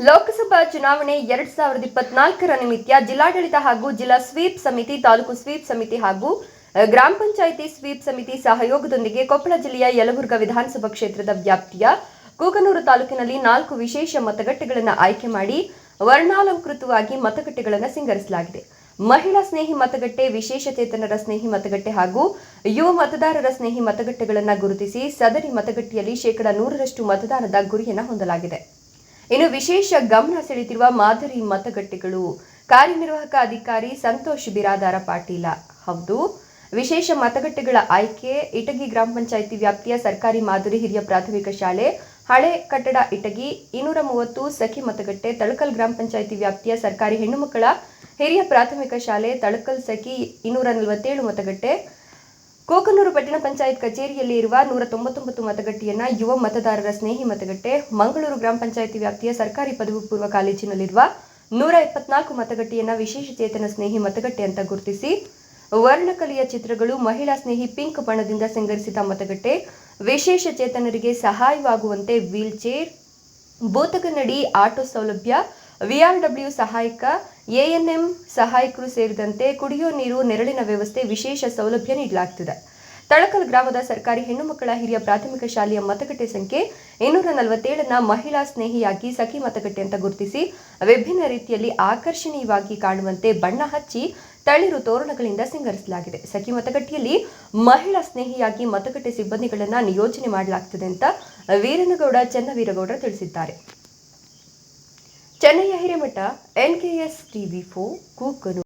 ಲೋಕಸಭಾ ಚುನಾವಣೆ ಎರಡ್ ಸಾವಿರದ ಇಪ್ಪತ್ನಾಲ್ಕರ ನಿಮಿತ್ತ ಜಿಲ್ಲಾಡಳಿತ ಹಾಗೂ ಜಿಲ್ಲಾ ಸ್ವೀಪ್ ಸಮಿತಿ, ತಾಲೂಕು ಸ್ವೀಪ್ ಸಮಿತಿ ಹಾಗೂ ಗ್ರಾಮ ಪಂಚಾಯಿತಿ ಸ್ವೀಪ್ ಸಮಿತಿ ಸಹಯೋಗದೊಂದಿಗೆ ಕೊಪ್ಪಳ ಜಿಲ್ಲೆಯ ಯಲಬುರ್ಗಾ ವಿಧಾನಸಭಾ ಕ್ಷೇತ್ರದ ವ್ಯಾಪ್ತಿಯ ಕೂಗನೂರು ತಾಲೂಕಿನಲ್ಲಿ ನಾಲ್ಕು ವಿಶೇಷ ಮತಗಟ್ಟೆಗಳನ್ನು ಆಯ್ಕೆ ಮಾಡಿ, ವರ್ಣಾಲಂಕೃತವಾಗಿ ಮತಗಟ್ಟೆಗಳನ್ನು ಸಿಂಗರಿಸಲಾಗಿದೆ. ಮಹಿಳಾ ಸ್ನೇಹಿ ಮತಗಟ್ಟೆ, ವಿಶೇಷ ಚೇತನರ ಸ್ನೇಹಿ ಮತಗಟ್ಟೆ ಹಾಗೂ ಯುವ ಮತದಾರರ ಸ್ನೇಹಿ ಮತಗಟ್ಟೆಗಳನ್ನು ಗುರುತಿಸಿ, ಸದರಿ ಮತಗಟ್ಟೆಯಲ್ಲಿ ಶೇಕಡಾ ನೂರರಷ್ಟು ಮತದಾನದ ಗುರಿಯನ್ನು ಹೊಂದಲಾಗಿದೆ. ಇನ್ನು ವಿಶೇಷ ಗಮನ ಸೆಳೆತಿರುವ ಮಾದರಿ ಮತಗಟ್ಟೆಗಳು. ಕಾರ್ಯನಿರ್ವಾಹಕ ಅಧಿಕಾರಿ ಸಂತೋಷ್ ಬಿರಾದಾರ ಪಾಟೀಲ. ಹೌದು, ವಿಶೇಷ ಮತಗಟ್ಟೆಗಳ ಆಯ್ಕೆ, ಇಟಗಿ ಗ್ರಾಮ ಪಂಚಾಯಿತಿ ವ್ಯಾಪ್ತಿಯ ಸರ್ಕಾರಿ ಮಾದರಿ ಹಿರಿಯ ಪ್ರಾಥಮಿಕ ಶಾಲೆ, ಹಳೆ ಕಟ್ಟಡ ಇಟಗಿ, ಇನ್ನೂರ ಮೂವತ್ತು ಸಖಿ ಮತಗಟ್ಟೆ, ತಳಕಲ್ ಗ್ರಾಮ ಪಂಚಾಯಿತಿ ವ್ಯಾಪ್ತಿಯ ಸರ್ಕಾರಿ ಹೆಣ್ಣುಮಕ್ಕಳ ಹಿರಿಯ ಪ್ರಾಥಮಿಕ ಶಾಲೆ, ತಳಕಲ್ ಸಖಿ ಇನ್ನೂರ ನಲವತ್ತೇಳು ಮತಗಟ್ಟೆ ಕೋಕನೂರು ಪಟ್ಟಣ ಪಂಚಾಯತ್ ಕಚೇರಿಯಲ್ಲಿ ಇರುವ ನೂರ ತೊಂಬತ್ತೊಂಬತ್ತು ಮತಗಟ್ಟೆಯನ್ನ ಯುವ ಮತದಾರರ ಸ್ನೇಹಿ ಮತಗಟ್ಟೆ ಮಂಗಳೂರು ಗ್ರಾಮ ಪಂಚಾಯಿತಿ ವ್ಯಾಪ್ತಿಯ ಸರ್ಕಾರಿ ಪದವಿ ಪೂರ್ವ ಕಾಲೇಜಿನಲ್ಲಿರುವ ನೂರ ಇಪ್ಪತ್ನಾಲ್ಕು ಮತಗಟ್ಟೆಯನ್ನ ವಿಶೇಷ ಚೇತನ ಸ್ನೇಹಿ ಮತಗಟ್ಟೆ ಅಂತ ಗುರುತಿಸಿ, ವರ್ಣಕಲೆಯ ಚಿತ್ರಗಳು ಮಹಿಳಾ ಸ್ನೇಹಿ ಪಿಂಕ್ ಬಣ್ಣದಿಂದ ಸಿಂಗರಿಸಿದ ಮತಗಟ್ಟೆ, ವಿಶೇಷ ಚೇತನರಿಗೆ ಸಹಾಯವಾಗುವಂತೆ ವೀಲ್ ಚೇರ್ ಭೂತಕನ್ನಡಿ ಆಟೋ ಸೌಲಭ್ಯ ವಿಆರ್ಡಬ್ಲ್ಯೂ ಸಹಾಯಕ, ಎಎನ್ಎಂ ಸಹಾಯಕರು ಸೇರಿದಂತೆ ಕುಡಿಯೋ ನೀರು, ನೆರಳಿನ ವ್ಯವಸ್ಥೆ ವಿಶೇಷ ಸೌಲಭ್ಯ ನೀಡಲಾಗುತ್ತಿದೆ ತಳಕಲ್ ಗ್ರಾಮದ ಸರ್ಕಾರಿ ಹೆಣ್ಣು ಮಕ್ಕಳ ಹಿರಿಯ ಪ್ರಾಥಮಿಕ ಶಾಲೆಯ ಮತಗಟ್ಟೆ ಸಂಖ್ಯೆ ಇನ್ನೂರ ನಲವತ್ತೇಳನ್ನ ಮಹಿಳಾ ಸ್ನೇಹಿಯಾಗಿ ಸಖಿ ಮತಗಟ್ಟೆ ಅಂತ ಗುರುತಿಸಿ, ವಿಭಿನ್ನ ರೀತಿಯಲ್ಲಿ ಆಕರ್ಷಣೀಯವಾಗಿ ಕಾಣುವಂತೆ ಬಣ್ಣ ಹಚ್ಚಿ ತಳಿರು ತೋರಣಗಳಿಂದ ಸಿಂಗರಿಸಲಾಗಿದೆ. ಸಖಿ ಮತಗಟ್ಟೆಯಲ್ಲಿ ಮಹಿಳಾ ಸ್ನೇಹಿಯಾಗಿ ಮತಗಟ್ಟೆ ಸಿಬ್ಬಂದಿಗಳನ್ನ ನಿಯೋಜನೆ ಮಾಡಲಾಗುತ್ತದೆ ಅಂತ ವೀರನಗೌಡ ಚನ್ನವೀರಗೌಡ ತಿಳಿಸಿದ್ದಾರೆ. ಚೆನ್ನಯ್ಯ ಹಿರೇಮಠ ಟಿ ಟಿವಿ ಫೋ ಕೂಕನು